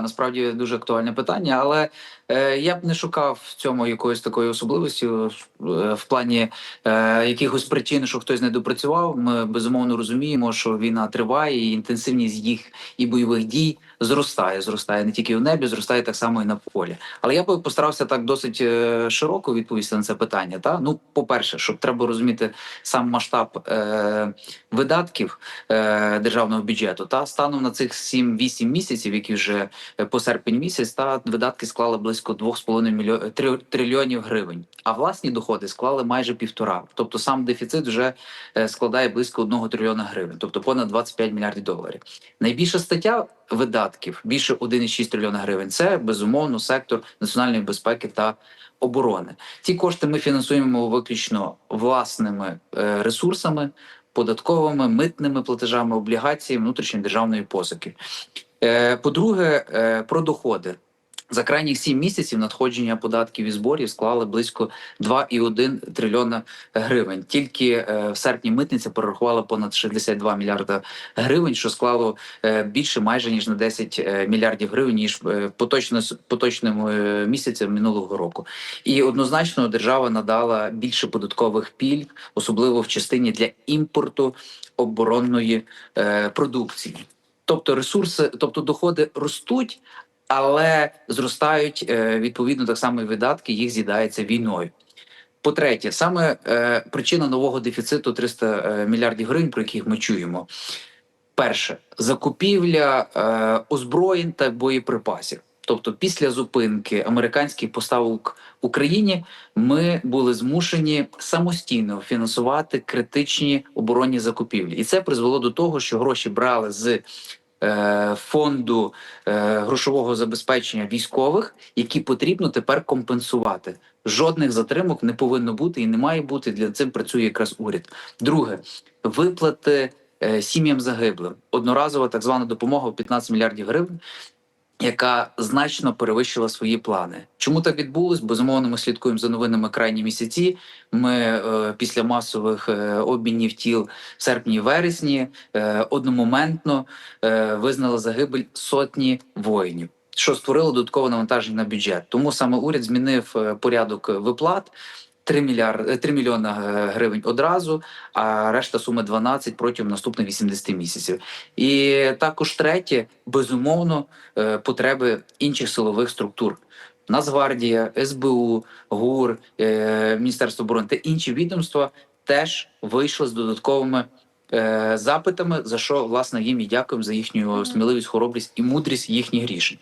насправді дуже актуальне питання, але е, я б не шукав в цьому якоїсь такої особливості е, в плані е, якихось причин, що хтось не допрацював. Ми безумовно розуміємо, що війна триває, і інтенсивність їх і бойових дій зростає. Зростає не тільки в небі, зростає так само і на полі. Але я би постарався так досить е, широко відповісти на це питання. Та ну, по-перше, щоб треба розуміти сам масштаб е, видатків е, державного бюджету. Та станом на цих 7-8 місяців, які вже по серпень місяць, та видатки склали близько 2,5 мільйо... три- трильйонів гривень. А власні доходи склали майже півтора. Тобто сам дефіцит вже е, складає близько 1 трильйона гривень, тобто понад 25 мільярдів доларів. Найбільша стаття видатків більше 1,6 трильйона гривень. Це безумовно сектор національної безпеки та оборони. Ці кошти ми фінансуємо виключно власними е, ресурсами, податковими, митними платежами, облігацій внутрішньої державної позики. Е, По-друге, е, про доходи. За крайніх сім місяців надходження податків і зборів склали близько 2,1 трильйона гривень. Тільки е, в серпні митниця перерахувала понад 62 мільярда гривень, що склало е, більше майже ніж на 10 е, мільярдів гривень ніж поточним місяцем минулого року. І однозначно держава надала більше податкових пільг, особливо в частині для імпорту оборонної продукції. Тобто ресурси, тобто доходи ростуть, але зростають е, відповідно так само і видатки, їх з'їдається війною. По-третє, саме е, причина нового дефіциту 300 е, мільярдів гривень, про яких ми чуємо. Перше закупівля озброєнь та боєприпасів. Тобто, після зупинки американських поставок Україні ми були змушені самостійно фінансувати критичні оборонні закупівлі, і це призвело до того, що гроші брали з фонду е, грошового забезпечення військових, які потрібно тепер компенсувати. Жодних затримок не повинно бути і не має бути. Для цим працює якраз уряд. Друге виплати е, сім'ям загиблим. Одноразова так звана допомога в 15 мільярдів гривень. Яка значно перевищила свої плани. Чому так відбулось? Безумовно, ми слідкуємо за новинами крайні місяці. Ми е, після масових е, обмінів тіл в серпні-вересні е, одномоментно е, визнали загибель сотні воїнів, що створило додаткове навантаження на бюджет. Тому саме уряд змінив е, порядок виплат. 3 мільярди 3 мільйона е, гривень одразу, а решта суми 12 протягом наступних 80 місяців. І також третє, безумовно, е, потреби інших силових структур. Нацгвардія, СБУ, ГУР, е, Міністерство оборони та інші відомства теж вийшли з додатковими е, запитами, за що власне їм і дякуємо за їхню сміливість, хоробрість і мудрість їхніх рішень.